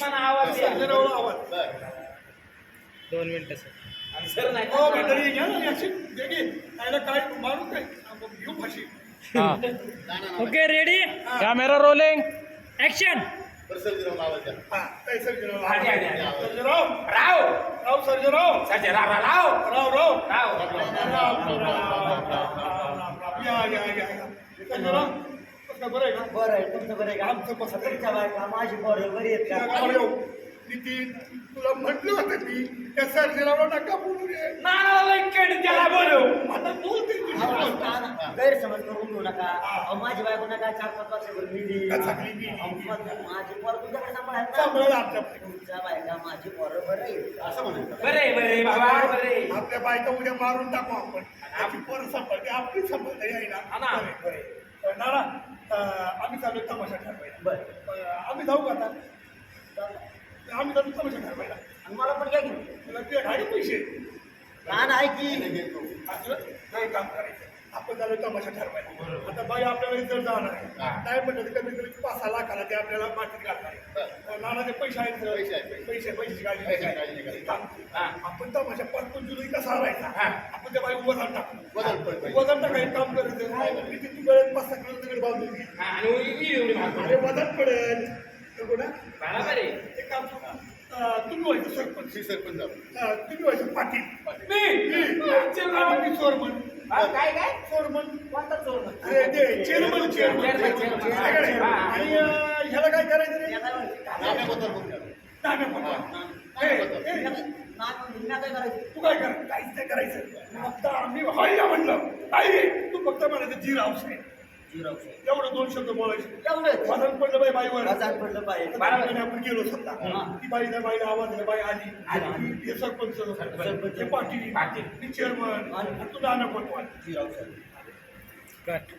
तुम्हाला आवाज आवाज दोन मिनिटं सर आणि सर नाही हो मंडळी घ्या ना याची घे घे. कायला काय मारू काय आपण घेऊ फाशी okay ready camera rolling action हा काय सर्जेराव हा, द्या, द्या, द्या. सर्जेराव राव राव सर्जेराव सध्या राव राव राव राव राव राव राम, राम, राम, राम, राम. या या या या सर्जेराव कसं बरं आहे का? बरं आहे तुमचं बरं आहे का? आमचं आहे. तुमच्या बायका माझी पोरं बरी आहेत गावाला. नितीन तुला म्हटलं होतं मी त्या सर्जेरावला नका बोलू रे? नानाला इकडे त्याला आता बोलते गैरसमज करून घेऊ नका. अहो, माझी बायको नका चार पाच वर्षापूर्वी. अहो, मग माझी पोरं तुमच्याकडे सांभाळत ना सांभाळा आमच्या तुमच्या बायका माझी पोरं बरं आहे असं म्हणायचं. बरे बरे बाबा बरे आपल्या बायका उद्या मारून टाकू आपण. आपली पोरं सांभाळते आपली सांभाळता येईना हा ना. बरे, बरे. नाना आम्ही चालू तमाशा ठरवायला. बरं. आम्ही जाऊ का आता? आम्ही चालू तमाशा ठरवायला. आणि मला पण घ्या तुला तुझ्या गाडी पैसे ना ना ऐकी असं नाही काम करायचं. आपण चालू तमाशा ठरवायला. आता बाई आपल्याला जर जाणार आहे नाही म्हटलं तर कमीत कमी पाच सहा लाखाला ते आपल्याला मातीत घालणार आहे. नानाचे पैसे आहेत सर. पैसे पैशाची गाडी. काम. आपण तमाशा पाच पंचवीस कसा आलायचा हा. आपण त्या बाई वजन टाकू. वजन टाकायचं काम करायचं. किती तू गळ्यात पाच सहा किलो बांधून हा, आणि एवढी भाग अरे वजन पडेल. बरोबर आहे एक काम करू. अं, तुम्ही व्हायचं सरपंच. अं, तुम्ही व्हायचं पाटील. मी? मी? चेअरमन. मी चोरमन हा, काय काय? चोरमन कोणता चोर अरे ते चेअरमन चेअरमन. आणि अं, ह्याला काय करायचं रे? काय करायचं तू काय कर काहीच नाही करायचं फक्त आम्ही हायला म्हणलं नाही तू फक्त म्हणायचं जी राव साहेब झिरो एवढं दोन शब्द बोलायचे एवढं वजन पडलं बाई बाईवर वजन पडलं बाई बरोबर आपण गेलो समजा ती बाई बाईला बाईला आवाज दिला बाई आली आणि हे सरपंच सरपंच. हे पाटील पाटील. मी चेअरमन आणि- आणि तू नाना पटवाल झिरो कट